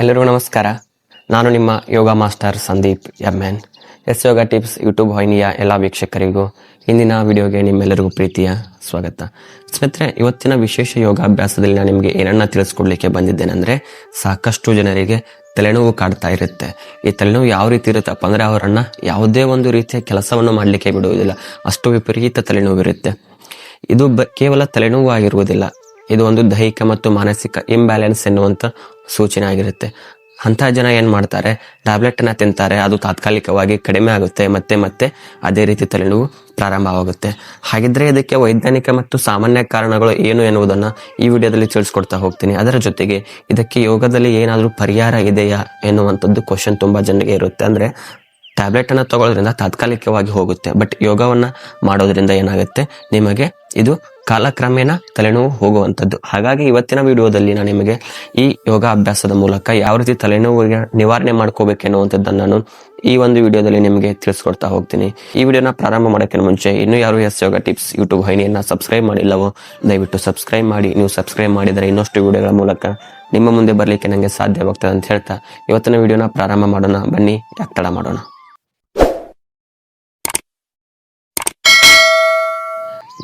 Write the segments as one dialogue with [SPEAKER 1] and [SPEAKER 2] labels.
[SPEAKER 1] ಎಲ್ಲರಿಗೂ ನಮಸ್ಕಾರ. ನಾನು ನಿಮ್ಮ yoga master Sandeep M N S yoga tips YouTube ವಾಹಿನಿಯ ಎಲ್ಲ ವೀಕ್ಷಕರಿಗೂ ಇಂದಿನ ವಿಡಿಯೋಗೆ ನಿಮ್ಮೆಲ್ಲರಿಗೂ ಪ್ರೀತಿಯ ಸ್ವಾಗತ. ಸ್ನೇಹಿತರೆ, ಇವತ್ತಿನ ವಿಶೇಷ ಯೋಗಾಭ್ಯಾಸದಲ್ಲಿ ನಾನು ನಿಮಗೆ ಏನನ್ನ ತಿಳಿಸ್ಕೊಡ್ಲಿಕ್ಕೆ ಬಂದಿದ್ದೇನೆಂದ್ರೆ, ಸಾಕಷ್ಟು ಜನರಿಗೆ ತಲೆನೋವು ಕಾಡ್ತಾ ಇರುತ್ತೆ. ಈ ತಲೆನೋವು ಯಾವ ರೀತಿ ಇರುತ್ತಪ್ಪ ಅಂದ್ರೆ ಅವರನ್ನು ಯಾವುದೇ ಒಂದು ರೀತಿಯ ಕೆಲಸವನ್ನು ಮಾಡಲಿಕ್ಕೆ ಬಿಡುವುದಿಲ್ಲ. ಅಷ್ಟು ವಿಪರೀತ ತಲೆನೋವು ಇರುತ್ತೆ. ಇದು ಬ ಕೇವಲ ತಲೆನೋವು ಆಗಿರುವುದಿಲ್ಲ. ಇದು ಒಂದು ದೈಹಿಕ ಮತ್ತು ಮಾನಸಿಕ ಇಂಬ್ಯಾಲೆನ್ಸ್ ಎನ್ನುವಂತ ಸೂಚನೆ ಆಗಿರುತ್ತೆ. ಅಂಥ ಜನ ಏನು ಮಾಡ್ತಾರೆ? ಟ್ಯಾಬ್ಲೆಟನ್ನು ತಿಂತಾರೆ. ಅದು ತಾತ್ಕಾಲಿಕವಾಗಿ ಕಡಿಮೆ ಆಗುತ್ತೆ. ಮತ್ತೆ ಮತ್ತೆ ಅದೇ ರೀತಿ ತಲೆನೋವು ಪ್ರಾರಂಭವಾಗುತ್ತೆ. ಹಾಗಿದ್ರೆ ಇದಕ್ಕೆ ವೈಜ್ಞಾನಿಕ ಮತ್ತು ಸಾಮಾನ್ಯ ಕಾರಣಗಳು ಏನು ಎನ್ನುವುದನ್ನು ಈ ವಿಡಿಯೋದಲ್ಲಿ ತಿಳಿಸ್ಕೊಡ್ತಾ ಹೋಗ್ತೀನಿ. ಅದರ ಜೊತೆಗೆ ಇದಕ್ಕೆ ಯೋಗದಲ್ಲಿ ಏನಾದರೂ ಪರಿಹಾರ ಇದೆಯಾ ಎನ್ನುವಂಥದ್ದು ಕ್ವಶನ್ ತುಂಬ ಜನರಿಗೆ ಇರುತ್ತೆ. ಅಂದರೆ ಟ್ಯಾಬ್ಲೆಟ್ ಅನ್ನ ತಗೊಳ್ಳೋದ್ರಿಂದ ತಾತ್ಕಾಲಿಕವಾಗಿ ಹೋಗುತ್ತೆ. ಬಟ್ ಯೋಗವನ್ನ ಮಾಡೋದ್ರಿಂದ ಏನಾಗುತ್ತೆ? ನಿಮಗೆ ಇದು ಕಾಲಕ್ರಮೇಣ ತಲೆನೋವು ಹೋಗುವಂಥದ್ದು. ಹಾಗಾಗಿ ಇವತ್ತಿನ ವಿಡಿಯೋದಲ್ಲಿ ನಾನು ನಿಮಗೆ ಈ ಯೋಗ ಅಭ್ಯಾಸದ ಮೂಲಕ ಯಾವ ರೀತಿ ತಲೆನೋವಿಗೆ ನಿವಾರಣೆ ಮಾಡ್ಕೋಬೇಕೆನ್ನುವಂಥದ್ದನ್ನು ನಾನು ಈ ಒಂದು ವಿಡಿಯೋದಲ್ಲಿ ನಿಮಗೆ ತಿಳಿಸ್ಕೊಡ್ತಾ ಹೋಗ್ತೀನಿ. ಈ ವಿಡಿಯೋನ ಪ್ರಾರಂಭ ಮಾಡೋಕ್ಕಿಂತ ಮುಂಚೆ ಇನ್ನೂ ಯಾರು ಎಸ್ ಯೋಗ ಟಿಪ್ಸ್ ಯೂಟ್ಯೂಬ್ ಹೈನಿಯನ್ನು ಸಬ್ಸ್ಕ್ರೈಬ್ ಮಾಡಿಲ್ಲವೋ, ದಯವಿಟ್ಟು ಸಬ್ಸ್ಕ್ರೈಬ್ ಮಾಡಿ. ನೀವು ಸಬ್ಸ್ಕ್ರೈಬ್ ಮಾಡಿದರೆ ಇನ್ನಷ್ಟು ವಿಡಿಯೋಗಳ ಮೂಲಕ ನಿಮ್ಮ ಮುಂದೆ ಬರಲಿಕ್ಕೆ ನನಗೆ ಸಾಧ್ಯವಾಗ್ತದೆ ಅಂತ ಹೇಳ್ತಾ ಇವತ್ತಿನ ವಿಡಿಯೋನ ಪ್ರಾರಂಭ ಮಾಡೋಣ. ಬನ್ನಿ ತಡ ಮಾಡೋಣ.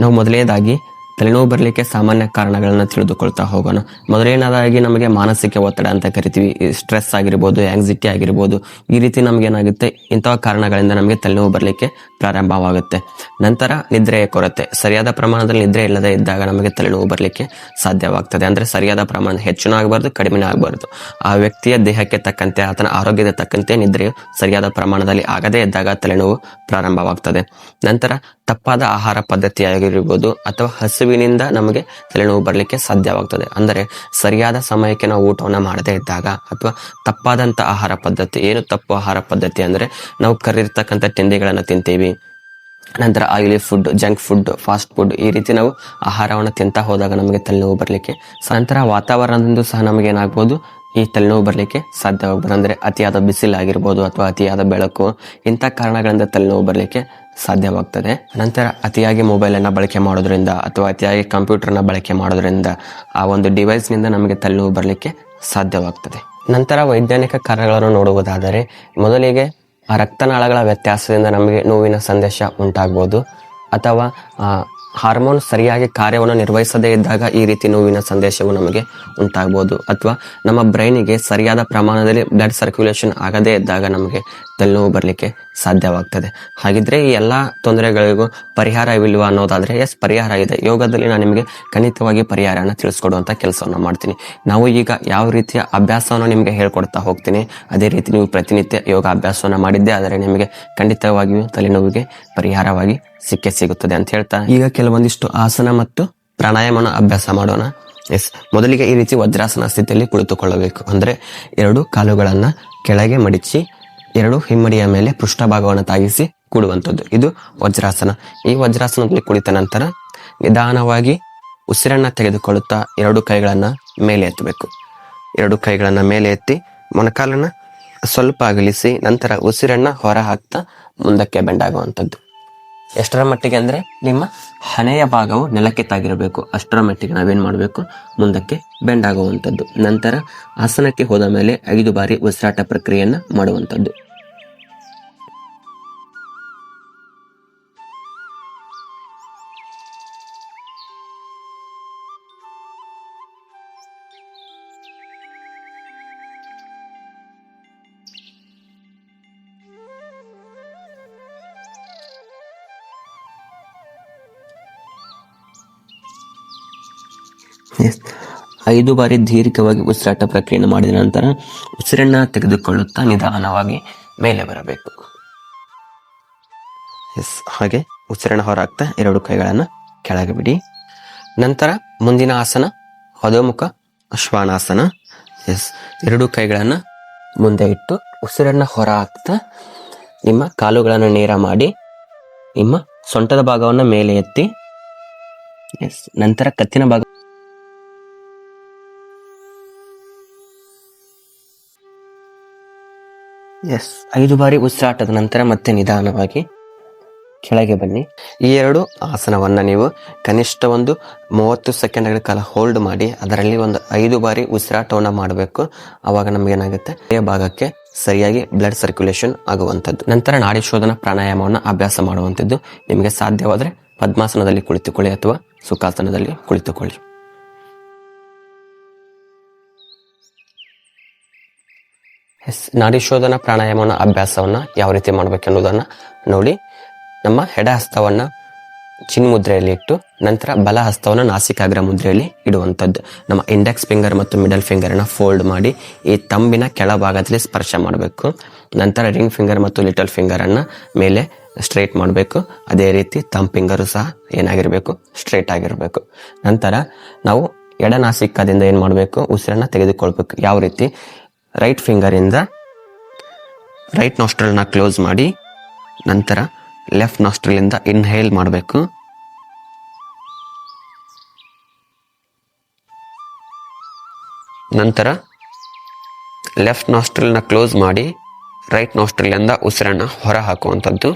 [SPEAKER 1] ನಾವು ಮೊದಲನೇದಾಗಿ ತಲೆನೋವು ಬರಲಿಕ್ಕೆ ಸಾಮಾನ್ಯ ಕಾರಣಗಳನ್ನು ತಿಳಿದುಕೊಳ್ತಾ ಹೋಗೋಣ. ಮೊದಲನೇದಾಗಿ ನಮಗೆ ಮಾನಸಿಕ ಒತ್ತಡ ಅಂತ ಕರಿತೀವಿ. ಸ್ಟ್ರೆಸ್ ಆಗಿರ್ಬೋದು ಆಂಗ್ಸಿಟಿ ಆಗಿರ್ಬೋದು, ಈ ರೀತಿ ನಮ್ಗೆ ಏನಾಗುತ್ತೆ ಇಂತಹ ಕಾರಣಗಳಿಂದ ನಮಗೆ ತಲೆನೋವು ಬರಲಿಕ್ಕೆ ಪ್ರಾರಂಭವಾಗುತ್ತೆ ನಂತರ ನಿದ್ರೆಯ ಕೊರತೆ. ಸರಿಯಾದ ಪ್ರಮಾಣದಲ್ಲಿ ನಿದ್ರೆ ಇಲ್ಲದೆ ಇದ್ದಾಗ ನಮಗೆ ತಲೆನೋವು ಬರಲಿಕ್ಕೆ ಸಾಧ್ಯವಾಗ್ತದೆ. ಅಂದರೆ ಸರಿಯಾದ ಪ್ರಮಾಣ ಹೆಚ್ಚಿನ ಆಗಬಾರ್ದು, ಕಡಿಮೆನೂ ಆಗಬಾರ್ದು. ಆ ವ್ಯಕ್ತಿಯ ದೇಹಕ್ಕೆ ತಕ್ಕಂತೆ, ಆತನ ಆರೋಗ್ಯದ ತಕ್ಕಂತೆ ನಿದ್ರೆಯು ಸರಿಯಾದ ಪ್ರಮಾಣದಲ್ಲಿ ಆಗದೇ ಇದ್ದಾಗ ತಲೆನೋವು ಪ್ರಾರಂಭವಾಗ್ತದೆ. ನಂತರ ತಪ್ಪಾದ ಆಹಾರ ಪದ್ಧತಿ ಆಗಿರ್ಬೋದು ಅಥವಾ ಹಸುವಿನಿಂದ ನಮಗೆ ತಲೆನೋವು ಬರಲಿಕ್ಕೆ ಸಾಧ್ಯವಾಗ್ತದೆ. ಅಂದರೆ ಸರಿಯಾದ ಸಮಯಕ್ಕೆ ನಾವು ಊಟವನ್ನು ಮಾಡದೇ ಇದ್ದಾಗ ಅಥವಾ ತಪ್ಪಾದಂಥ ಆಹಾರ ಪದ್ಧತಿ, ಏನು ತಪ್ಪು ಆಹಾರ ಪದ್ಧತಿ ಅಂದರೆ ನಾವು ಕರಿರ್ತಕ್ಕಂಥ ತಿಂಡಿಗಳನ್ನು ತಿಂತೀವಿ ನಂತರ oily food junk food fast food ಈ ರೀತಿ ನಾವು ಆಹಾರವನ್ನು ತಿಂತಾ ಹೋದಾಗ ನಮಗೆ ತಲೆನೋವು ಬರಲಿಕ್ಕೆ ನಂತರ ವಾತಾವರಣದಿಂದ ಸಹ ನಮಗೆ ಏನಾಗ್ಬೋದು ಈ ತಲೆನೋವು ಬರಲಿಕ್ಕೆ ಸಾಧ್ಯವಾಗ್ಬೋದು. ಅಂದರೆ ಅತಿಯಾದ ಬಿಸಿಲಾಗಿರ್ಬೋದು ಅಥವಾ ಅತಿಯಾದ ಬೆಳಕು, ಇಂಥ ಕಾರಣಗಳಿಂದ ತಲೆನೋವು ಬರಲಿಕ್ಕೆ ಸಾಧ್ಯವಾಗ್ತದೆ. ನಂತರ ಅತಿಯಾಗಿ ಮೊಬೈಲನ್ನು ಬಳಕೆ ಮಾಡೋದ್ರಿಂದ ಅಥವಾ ಅತಿಯಾಗಿ ಕಂಪ್ಯೂಟರ್ನ ಬಳಕೆ ಮಾಡೋದ್ರಿಂದ ಆ ಒಂದು ಡಿವೈಸ್ನಿಂದ ನಮಗೆ ತಲೆನೋವು ಬರಲಿಕ್ಕೆ ಸಾಧ್ಯವಾಗ್ತದೆ. ನಂತರ ವೈಜ್ಞಾನಿಕ ಕಾರಣಗಳನ್ನು ನೋಡುವುದಾದರೆ, ಮೊದಲಿಗೆ ಆ ರಕ್ತನಾಳಗಳ ವ್ಯತ್ಯಾಸದಿಂದ ನಮಗೆ ನೋವಿನ ಸಂದೇಶ ಉಂಟಾಗ್ಬೋದು. ಅಥವಾ ಹಾರ್ಮೋನ್ ಸರಿಯಾಗಿ ಕಾರ್ಯವನ್ನು ನಿರ್ವಹಿಸದೇ ಇದ್ದಾಗ ಈ ರೀತಿ ನೋವಿನ ಸಂದೇಶವು ನಮಗೆ ಉಂಟಾಗ್ಬೋದು. ಅಥವಾ, ನಮ್ಮ ಬ್ರೈನಿಗೆ ಸರಿಯಾದ ಪ್ರಮಾಣದಲ್ಲಿ ಬ್ಲಡ್ ಸರ್ಕ್ಯುಲೇಷನ್ ಆಗದೇ ಇದ್ದಾಗ ನಮಗೆ ತಲೆನೋವು ಬರಲಿಕ್ಕೆ ಸಾಧ್ಯವಾಗ್ತದೆ. ಹಾಗಿದ್ರೆ ಈ ಎಲ್ಲ ತೊಂದರೆಗಳಿಗೂ ಪರಿಹಾರವಿಲ್ವಾ ಅನ್ನೋದಾದ್ರೆ ಎಸ್ ಪರಿಹಾರ ಇದೆ. ಯೋಗದಲ್ಲಿ ನಾನು ನಿಮಗೆ ಖಂಡಿತವಾಗಿ ಪರಿಹಾರನ ತಿಳಿಸ್ಕೊಡುವಂಥ ಕೆಲಸವನ್ನು ಮಾಡ್ತೀನಿ. ನಾವು ಈಗ ಯಾವ ರೀತಿಯ ಅಭ್ಯಾಸವನ್ನು ನಿಮಗೆ ಹೇಳ್ಕೊಡ್ತಾ ಹೋಗ್ತೀನಿ, ಅದೇ ರೀತಿ ನೀವು ಪ್ರತಿನಿತ್ಯ ಯೋಗ ಅಭ್ಯಾಸವನ್ನು ಮಾಡಿದ್ದೆ, ಆದರೆ ನಿಮಗೆ ಖಂಡಿತವಾಗಿಯೂ ತಲೆನೋವಿಗೆ ಪರಿಹಾರವಾಗಿ ಸಿಕ್ಕೇ ಸಿಗುತ್ತದೆ ಅಂತ ಹೇಳ್ತಾ ಈಗ ಕೆಲವೊಂದಿಷ್ಟು ಆಸನ ಮತ್ತು ಪ್ರಾಣಾಯಾಮನ ಅಭ್ಯಾಸ ಮಾಡೋಣ. ಎಸ್ ಮೊದಲಿಗೆ ಈ ರೀತಿ ವಜ್ರಾಸನ ಸ್ಥಿತಿಯಲ್ಲಿ ಕುಳಿತುಕೊಳ್ಳಬೇಕು. ಅಂದ್ರೆ ಎರಡು ಕಾಲುಗಳನ್ನ ಕೆಳಗೆ ಮಡಿಚಿ ಎರಡು ಹಿಮ್ಮಡಿಯ ಮೇಲೆ ಪೃಷ್ಠಭಾಗವನ್ನು ತಾಗಿಸಿ ಕೂಡುವಂಥದ್ದು. ಇದು ವಜ್ರಾಸನ. ಈ ವಜ್ರಾಸನದಲ್ಲಿ ಕುಳಿತ ನಂತರ ನಿಧಾನವಾಗಿ ಉಸಿರನ್ನ ತೆಗೆದುಕೊಳ್ಳುತ್ತಾ ಎರಡು ಕೈಗಳನ್ನ ಮೇಲೆ ಎತ್ತಬೇಕು. ಎರಡು ಕೈಗಳನ್ನ ಮೇಲೆ ಎತ್ತಿ ಮೊಣಕಾಲನ್ನ ಸ್ವಲ್ಪ ಅಗಲಿಸಿ ನಂತರ ಉಸಿರನ್ನ ಹೊರ ಹಾಕ್ತಾ ಮುಂದಕ್ಕೆ ಬೆಂಡಾಗುವಂಥದ್ದು. ಎಷ್ಟರ ಮಟ್ಟಿಗೆ ಅಂದ್ರೆ ನಿಮ್ಮ ಹಣೆಯ ಭಾಗವು ನೆಲಕ್ಕೆ ತಾಗಿರಬೇಕು. ಅಷ್ಟರ ಮಟ್ಟಿಗೆ ನಾವೇನು ಮಾಡಬೇಕು? ಮುಂದಕ್ಕೆ ಬೆಂಡ್ ಆಗುವಂಥದ್ದು ನಂತರ ಆಸನಕ್ಕೆ ಹೋದ ಮೇಲೆ ಐದು ಬಾರಿ ಉಸಿರಾಟ ಪ್ರಕ್ರಿಯೆಯನ್ನು ಮಾಡುವಂಥದ್ದು. Yes. ಐದು ಬಾರಿ ದೀರ್ಘವಾಗಿ ಉಸಿರಾಟ ಪ್ರಕ್ರಿಯೆಯನ್ನು ಮಾಡಿದ ನಂತರ ಉಸಿರನ್ನ ತೆಗೆದುಕೊಳ್ಳುತ್ತಾ ನಿಧಾನವಾಗಿ ಮೇಲೆ ಬರಬೇಕು. ಎಸ್ ಹಾಗೆ ಉಸಿರಣ ಹೊರಾಗ್ತಾ ಎರಡು ಕೈಗಳನ್ನು ಕೆಳಗೆ ಬಿಡಿ. ನಂತರ ಮುಂದಿನ ಆಸನ ಅಧೋಮುಖ ಅಶ್ವಾನಾಸನ. ಎಸ್ ಎರಡು ಕೈಗಳನ್ನು ಮುಂದೆ ಇಟ್ಟು ಉಸಿರನ್ನ ಹೊರ ಹಾಕ್ತಾ ನಿಮ್ಮ ಕಾಲುಗಳನ್ನು ನೇರ ಮಾಡಿ ನಿಮ್ಮ ಸೊಂಟದ ಭಾಗವನ್ನು ಮೇಲೆ ಎತ್ತಿ. ಎಸ್ ನಂತರ ಕತ್ತಿನ ಭಾಗ ಎಸ್ ಐದು ಬಾರಿ ಉಸಿರಾಟದ ನಂತರ ಮತ್ತೆ ನಿಧಾನವಾಗಿ ಕೆಳಗೆ ಬನ್ನಿ. ಈ ಎರಡು ಆಸನವನ್ನ ನೀವು ಕನಿಷ್ಠ ಒಂದು ಮೂವತ್ತು ಸೆಕೆಂಡ್ಗಳ ಕಾಲ ಹೋಲ್ಡ್ ಮಾಡಿ, ಅದರಲ್ಲಿ ಒಂದು ಐದು ಬಾರಿ ಉಸಿರಾಟವನ್ನು ಮಾಡಬೇಕು. ಅವಾಗ ನಮಗೇನಾಗುತ್ತೆ ಹೃದಯ ಭಾಗಕ್ಕೆ ಸರಿಯಾಗಿ ಬ್ಲಡ್ ಸರ್ಕ್ಯುಲೇಷನ್ ಆಗುವಂಥದ್ದು. ನಂತರ ನಾಡಿ ಶೋಧನ ಪ್ರಾಣಾಯಾಮವನ್ನು ಅಭ್ಯಾಸ ಮಾಡುವಂಥದ್ದು ನಿಮಗೆ ಸಾಧ್ಯವಾದರೆ ಪದ್ಮಾಸನದಲ್ಲಿ ಕುಳಿತುಕೊಳ್ಳಿ ಅಥವಾ ಸುಖಾಸನದಲ್ಲಿ ಕುಳಿತುಕೊಳ್ಳಿ. ನಾಡಿ ಶೋಧನ ಪ್ರಾಣಾಯಾಮನ ಅಭ್ಯಾಸವನ್ನು ಯಾವ ರೀತಿ ಮಾಡಬೇಕೆನ್ನುವುದನ್ನು ನೋಡಿ. ನಮ್ಮ ಎಡ ಹಸ್ತವನ್ನು ಚಿನ್ ಮುದ್ರೆಯಲ್ಲಿ ಇಟ್ಟು, ನಂತರ ಬಲ ಹಸ್ತವನ್ನು ನಾಸಿಕಾಗ್ರ ಮುದ್ರೆಯಲ್ಲಿ ಇಡುವಂಥದ್ದು. ನಮ್ಮ ಇಂಡೆಕ್ಸ್ ಫಿಂಗರ್ ಮತ್ತು ಮಿಡಲ್ ಫಿಂಗರನ್ನು ಫೋಲ್ಡ್ ಮಾಡಿ, ಈ ತಂಬಿನ ಕೆಳಭಾಗದಲ್ಲಿ ಸ್ಪರ್ಶ ಮಾಡಬೇಕು. ನಂತರ ರಿಂಗ್ ಫಿಂಗರ್ ಮತ್ತು ಲಿಟಲ್ ಫಿಂಗರನ್ನು ಮೇಲೆ ಸ್ಟ್ರೈಟ್ ಮಾಡಬೇಕು. ಅದೇ ರೀತಿ ತಮ್ ಫಿಂಗರು ಸಹ ಏನಾಗಿರಬೇಕು ಸ್ಟ್ರೈಟ್ ಆಗಿರಬೇಕು. ನಂತರ ನಾವು ಎಡ ನಾಸಿಕದಿಂದ ಏನು ಮಾಡಬೇಕು, ಉಸಿರನ್ನು ತೆಗೆದುಕೊಳ್ಬೇಕು. ಯಾವ ರೀತಿ? ರೈಟ್ ಫಿಂಗರಿಂದ ರೈಟ್ ನಾಸ್ಟ್ರಲ್ನ ಕ್ಲೋಸ್ ಮಾಡಿ, ನಂತರ ಲೆಫ್ಟ್ ನಾಸ್ಟ್ರಲಿಂದ ಇನ್ಹೇಲ್ ಮಾಡಬೇಕು. ನಂತರ ಲೆಫ್ಟ್ ನಾಸ್ಟ್ರಲ್ನ ಕ್ಲೋಸ್ ಮಾಡಿ ರೈಟ್ ನಾಸ್ಟ್ರಲಿಂದ ಉಸಿರನ್ನ ಹೊರ ಹಾಕುವಂಥದ್ದು.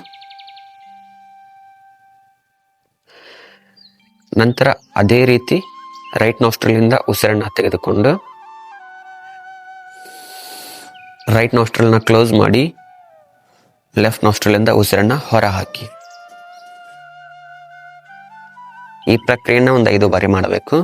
[SPEAKER 1] ನಂತರ ಅದೇ ರೀತಿ ರೈಟ್ ನಾಸ್ಟ್ರಲಿಂದ ಉಸಿರನ್ನ ತೆಗೆದುಕೊಂಡು ರೈಟ್ ನಾಸ್ಟ್ರಲ್ನ ಕ್ಲೋಸ್ ಮಾಡಿ ಲೆಫ್ಟ್ ನಾಸ್ಟ್ರಲಿಂದ ಉಸಿರನ್ನ ಹೊರ ಹಾಕಿ ಈ ಪ್ರಕ್ರಿಯೆಯನ್ನು ಒಂದು ಐದು ಬಾರಿ ಮಾಡಬೇಕು.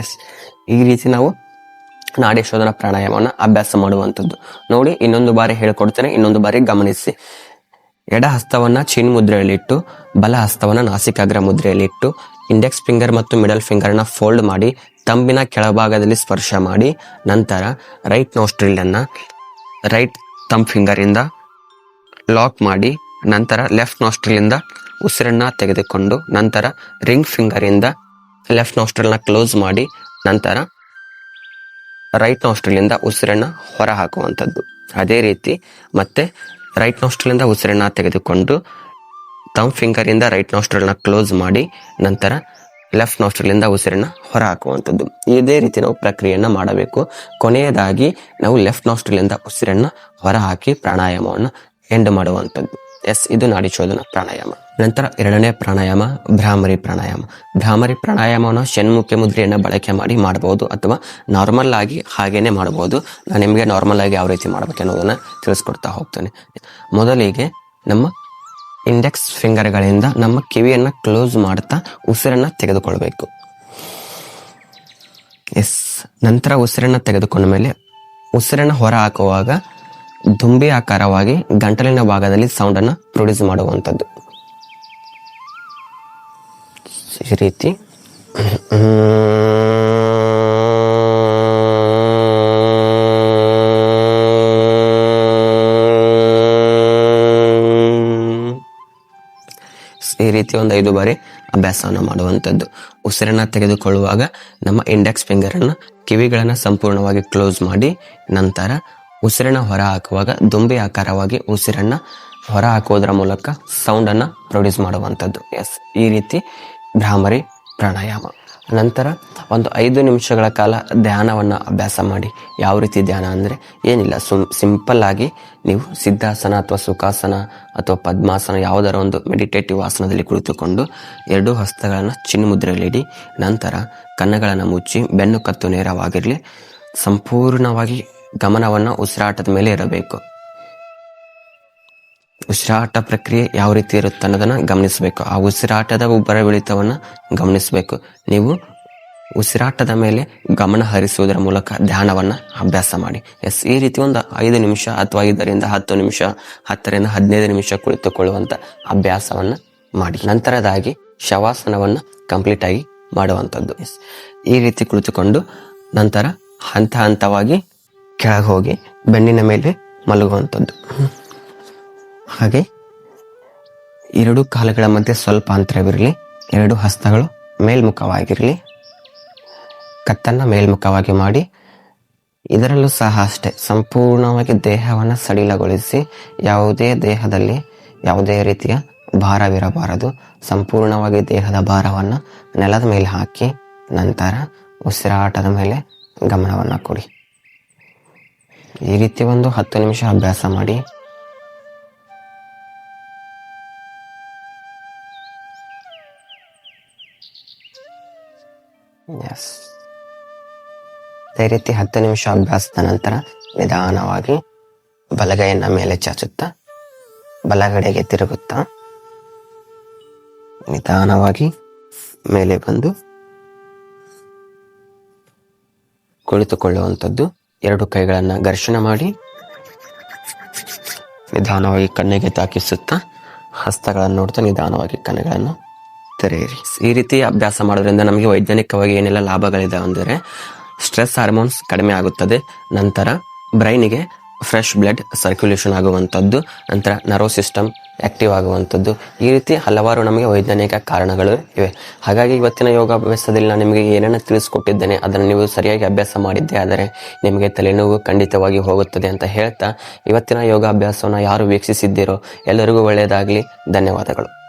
[SPEAKER 1] ಎಸ್ ಈ ರೀತಿ ನಾವು ನಾಡಿ ಶೋಧನ ಪ್ರಾಣಾಯಾಮವನ್ನು ಅಭ್ಯಾಸ ಮಾಡುವಂಥದ್ದು. ನೋಡಿ, ಇನ್ನೊಂದು ಬಾರಿ ಹೇಳ್ಕೊಡ್ತೇನೆ, ಇನ್ನೊಂದು ಬಾರಿ ಗಮನಿಸಿ. ಎಡ ಹಸ್ತವನ್ನ ಚಿನ್ ಮುದ್ರೆಯಲ್ಲಿಟ್ಟು ಬಲ ಹಸ್ತವನ್ನ ನಾಸಿಕಾಗ್ರ ಮುದ್ರೆಯಲ್ಲಿಟ್ಟು ಇಂಡೆಕ್ಸ್ ಫಿಂಗರ್ ಮತ್ತು ಮಿಡಲ್ ಫಿಂಗರ್ನ ಫೋಲ್ಡ್ ಮಾಡಿ, ತಂಬಿನ ಕೆಳಭಾಗದಲ್ಲಿ ಸ್ಪರ್ಶ ಮಾಡಿ, ನಂತರ ರೈಟ್ ನೋಸ್ಟ್ರಿಲನ್ನು ರೈಟ್ ತಮ್ ಫಿಂಗರಿಂದ ಲಾಕ್ ಮಾಡಿ, ನಂತರ ಲೆಫ್ಟ್ ನೋಸ್ಟ್ರಿಲಿಂದ ಉಸಿರನ್ನು ತೆಗೆದುಕೊಂಡು, ನಂತರ ರಿಂಗ್ ಫಿಂಗರಿಂದ ಲೆಫ್ಟ್ ನೋಸ್ಟ್ರಲ್ನ ಕ್ಲೋಸ್ ಮಾಡಿ ನಂತರ ರೈಟ್ ನೋಸ್ಟ್ರಲಿಂದ ಉಸಿರನ್ನು ಹೊರ ಹಾಕುವಂಥದ್ದು. ಅದೇ ರೀತಿ ಮತ್ತೆ ರೈಟ್ ನೋಸ್ಟ್ರಲಿಂದ ಉಸಿರನ್ನು ತೆಗೆದುಕೊಂಡು ತಮ್ ಫಿಂಗರಿಂದ ರೈಟ್ ನಾಸ್ಟ್ರಲ್ನ ಕ್ಲೋಸ್ ಮಾಡಿ ನಂತರ ಲೆಫ್ಟ್ ನಾಸ್ಟ್ರಲಿಂದ ಉಸಿರನ್ನು ಹೊರ ಹಾಕುವಂಥದ್ದು. ಇದೇ ರೀತಿ ನಾವು ಪ್ರಕ್ರಿಯೆಯನ್ನು ಮಾಡಬೇಕು. ಕೊನೆಯದಾಗಿ ನಾವು ಲೆಫ್ಟ್ ನಾಸ್ಟ್ರಲಿಂದ ಉಸಿರನ್ನು ಹೊರ ಹಾಕಿ ಪ್ರಾಣಾಯಾಮವನ್ನು ಎಂಡ್ ಮಾಡುವಂಥದ್ದು. ಎಸ್, ಇದು ನಾಡಿ ಶೋಧನ ಪ್ರಾಣಾಯಾಮ. ನಂತರ ಎರಡನೇ ಪ್ರಾಣಾಯಾಮ, ಭ್ರಾಮರಿ ಪ್ರಾಣಾಯಾಮ. ಭ್ರಾಮರಿ ಪ್ರಾಣಾಯಾಮವನ್ನು ಷಣ್ಮುಖ ಮುದ್ರೆಯನ್ನು ಬಳಕೆ ಮಾಡಿ ಮಾಡಬಹುದು ಅಥವಾ ನಾರ್ಮಲ್ ಆಗಿ ಹಾಗೇನೆ ಮಾಡಬಹುದು. ನಾನು ನಿಮಗೆ ನಾರ್ಮಲ್ ಆಗಿ ಯಾವ ರೀತಿ ಮಾಡಬೇಕು ಅನ್ನೋದನ್ನು ತಿಳಿಸ್ಕೊಡ್ತಾ ಹೋಗ್ತೇನೆ. ಮೊದಲಿಗೆ ನಮ್ಮ ಇಂಡೆಕ್ಸ್ ಫಿಂಗರ್ಗಳಿಂದ ನಮ್ಮ ಕಿವಿಯನ್ನು ಕ್ಲೋಸ್ ಮಾಡ್ತಾ ಉಸಿರನ್ನು ತೆಗೆದುಕೊಳ್ಬೇಕು. ಎಸ್ ನಂತರ ಉಸಿರನ್ನು ತೆಗೆದುಕೊಂಡ ಮೇಲೆ ಉಸಿರನ್ನು ಹೊರ ಹಾಕುವಾಗ ದುಂಬಿ ಆಕಾರವಾಗಿ ಗಂಟಲಿನ ಭಾಗದಲ್ಲಿ ಸೌಂಡನ್ನು ಪ್ರೊಡ್ಯೂಸ್ ಮಾಡುವಂಥದ್ದು. ಈ ರೀತಿ. ಈ ರೀತಿ ಒಂದು ಐದು ಬಾರಿ ಅಭ್ಯಾಸವನ್ನು ಮಾಡುವಂಥದ್ದು. ಉಸಿರನ್ನು ತೆಗೆದುಕೊಳ್ಳುವಾಗ ನಮ್ಮ ಇಂಡೆಕ್ಸ್ ಫಿಂಗರನ್ನು ಕಿವಿಗಳನ್ನು ಸಂಪೂರ್ಣವಾಗಿ ಕ್ಲೋಸ್ ಮಾಡಿ, ನಂತರ ಉಸಿರನ್ನು ಹೊರ ಹಾಕುವಾಗ ದುಂಬಿ ಆಕಾರವಾಗಿ ಉಸಿರನ್ನು ಹೊರ ಹಾಕುವುದರ ಮೂಲಕ ಸೌಂಡನ್ನು ಪ್ರೊಡ್ಯೂಸ್ ಮಾಡುವಂಥದ್ದು. ಎಸ್ ಈ ರೀತಿ ಭ್ರಾಮರಿ ಪ್ರಾಣಾಯಾಮ. ನಂತರ ಒಂದು ಐದು ನಿಮಿಷಗಳ ಕಾಲ ಧ್ಯಾನವನ್ನು ಅಭ್ಯಾಸ ಮಾಡಿ. ಯಾವ ರೀತಿ ಧ್ಯಾನ ಅಂದರೆ ಏನಿಲ್ಲ, ಸುಮ್ ಸಿಂಪಲ್ಲಾಗಿ ನೀವು ಸಿದ್ಧಾಸನ ಅಥವಾ ಸುಖಾಸನ ಅಥವಾ ಪದ್ಮಾಸನ ಯಾವುದರ ಒಂದು ಮೆಡಿಟೇಟಿವ್ ಆಸನದಲ್ಲಿ ಕುಳಿತುಕೊಂಡು ಎರಡೂ ಹಸ್ತಗಳನ್ನು ಚಿನ್ಮುದ್ರೆಯಲ್ಲಿಡಿ ನಂತರ ಕಣ್ಣುಗಳನ್ನು ಮುಚ್ಚಿ ಬೆನ್ನು ಕತ್ತು ನೇರವಾಗಿರಲಿ, ಸಂಪೂರ್ಣವಾಗಿ ಗಮನವನ್ನು ಉಸಿರಾಟದ ಮೇಲೆ ಇರಬೇಕು ಉಸಿರಾಟ ಪ್ರಕ್ರಿಯೆ ಯಾವ ರೀತಿ ಇರುತ್ತೆ ಅನ್ನೋದನ್ನ ಗಮನಿಸಬೇಕು. ಆ ಉಸಿರಾಟದ ಉಬ್ಬರ ಇಳಿತವನ್ನು ಗಮನಿಸಬೇಕು. ನೀವು ಉಸಿರಾಟದ ಮೇಲೆ ಗಮನ ಹರಿಸುವುದರ ಮೂಲಕ ಧ್ಯಾನವನ್ನು ಅಭ್ಯಾಸ ಮಾಡಿ. ಎಸ್, ಈ ರೀತಿ ಒಂದು ಐದು ನಿಮಿಷ ಅಥವಾ ಐದರಿಂದ ಹತ್ತು ನಿಮಿಷ, ಹತ್ತರಿಂದ ಹದಿನೈದು ನಿಮಿಷ ಕುಳಿತುಕೊಳ್ಳುವಂಥ ಅಭ್ಯಾಸವನ್ನು ಮಾಡಿ. ನಂತರದಾಗಿ ಶವಾಸನವನ್ನು ಕಂಪ್ಲೀಟ್ ಆಗಿ ಮಾಡುವಂಥದ್ದು. ಎಸ್, ಈ ರೀತಿ ಕುಳಿತುಕೊಂಡು ನಂತರ ಹಂತ ಹಂತವಾಗಿ ಕೆಳಗೆ ಹೋಗಿ ಬೆನ್ನಿನ ಮೇಲೆ ಮಲಗುವಂಥದ್ದು. ಹಾಗೆ ಎರಡು ಕಾಲುಗಳ ಮಧ್ಯೆ ಸ್ವಲ್ಪ ಅಂತರವಿರಲಿ, ಎರಡು ಹಸ್ತಗಳು ಮೇಲ್ಮುಖವಾಗಿರಲಿ, ಕತ್ತನ್ನು ಮೇಲ್ಮುಖವಾಗಿ ಮಾಡಿ, ಇದರಲ್ಲೂ ಸಹ ಅಷ್ಟೇ, ಸಂಪೂರ್ಣವಾಗಿ ದೇಹವನ್ನು ಸಡಿಲಗೊಳಿಸಿ ಯಾವುದೇ ದೇಹದಲ್ಲಿ ಯಾವುದೇ ರೀತಿಯ ಭಾರವಿರಬಾರದು. ಸಂಪೂರ್ಣವಾಗಿ ದೇಹದ ಭಾರವನ್ನು ನೆಲದ ಮೇಲೆ ಹಾಕಿ, ನಂತರ ಉಸಿರಾಟದ ಮೇಲೆ ಗಮನವನ್ನು ಕೊಡಿ. ಈ ರೀತಿ ಒಂದು ಹತ್ತು ನಿಮಿಷ ಅಭ್ಯಾಸ ಮಾಡಿ ಎಸ್ ಅದೇ ರೀತಿ ಹತ್ತು ನಿಮಿಷ ಅಭ್ಯಾಸದ ನಂತರ ನಿಧಾನವಾಗಿ ಬಲಗೈಯನ್ನ ಮೇಲೆ ಚಾಚುತ್ತಾ ಬಲಗಡೆಗೆ ತಿರುಗುತ್ತಾ ನಿಧಾನವಾಗಿ ಮೇಲೆ ಬಂದು ಕುಳಿತುಕೊಳ್ಳುವಂಥದ್ದು. ಎರಡು ಕೈಗಳನ್ನು ಘರ್ಷಣೆ ಮಾಡಿ ನಿಧಾನವಾಗಿ ಕಣ್ಣಿಗೆ ತಾಕಿಸುತ್ತಾ ಹಸ್ತಗಳನ್ನು ನೋಡ್ತಾ ನಿಧಾನವಾಗಿ ಕಣ್ಣುಗಳನ್ನು ತೆರೆಯಿರಿ ಈ ರೀತಿ ಅಭ್ಯಾಸ ಮಾಡೋದ್ರಿಂದ ನಮಗೆ ವೈಜ್ಞಾನಿಕವಾಗಿ ಏನೆಲ್ಲ ಲಾಭಗಳಿದೆ ಅಂದರೆ ಸ್ಟ್ರೆಸ್ ಹಾರ್ಮೋನ್ಸ್ ಕಡಿಮೆ ಆಗುತ್ತದೆ, ನಂತರ ಬ್ರೈನಿಗೆ ಫ್ರೆಶ್ ಬ್ಲಡ್ ಸರ್ಕ್ಯುಲೇಷನ್ ಆಗುವಂಥದ್ದು, ನಂತರ ನರೋ ಸಿಸ್ಟಮ್ ಆಕ್ಟಿವ್ ಆಗುವಂಥದ್ದು. ಈ ರೀತಿ ಹಲವಾರು ನಮಗೆ ವೈಜ್ಞಾನಿಕ ಕಾರಣಗಳು ಇವೆ. ಹಾಗಾಗಿ ಇವತ್ತಿನ ಯೋಗಾಭ್ಯಾಸದಲ್ಲಿ ನಾನು ನಿಮಗೆ ಏನೇನು ತಿಳಿಸ್ಕೊಟ್ಟಿದ್ದೇನೆ, ಅದನ್ನು ನೀವು ಸರಿಯಾಗಿ ಅಭ್ಯಾಸ ಮಾಡಿದ್ದೆ ಆದರೆ ನಿಮಗೆ ತಲೆನೋವು ಖಂಡಿತವಾಗಿ ಹೋಗುತ್ತದೆ ಅಂತ ಹೇಳ್ತಾ ಇವತ್ತಿನ ಯೋಗಾಭ್ಯಾಸವನ್ನು ಯಾರು ವೀಕ್ಷಿಸಿದ್ದೀರೋ ಎಲ್ಲರಿಗೂ ಒಳ್ಳೆಯದಾಗಲಿ. ಧನ್ಯವಾದಗಳು.